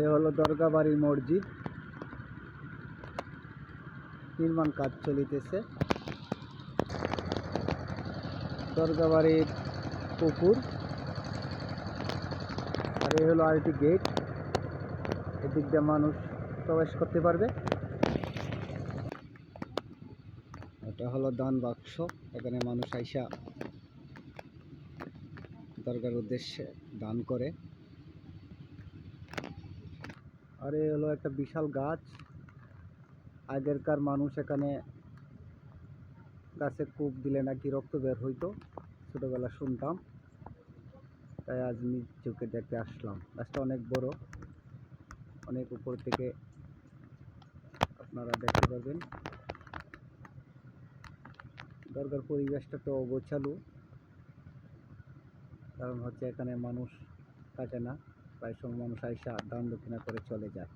এ হলো দরগাবাড়ি মসজিদ। নির্মাণ কাজ চলিতেছে। দরগাবাড়ির পুকুর। আর এই হলো আরেকটি গেট। এদিক দিয়ে মানুষ প্রবেশ করতে পারবে। এটা হলো দান বাক্স। এখানে মানুষ আইসা দরগার উদ্দেশ্যে দান করে। আর এ হলো একটা বিশাল গাছ। আগেরকার মানুষ এখানে গাছে কূপ দিলে নাকি রক্ত বের হইতো। ছোটোবেলা শুনতাম। তাই আজ নিজ চোখে দেখতে আসলাম। গাছটা অনেক বড়। অনেক উপর থেকে আপনারা দেখতে পাবেন। দরকার পরিবেশটা তো অগোছালু। কারণ হচ্ছে এখানে মানুষ থাকে না। প্রায় সময় মানুষ আইসা দান দক্ষিণা করে চলে যায়।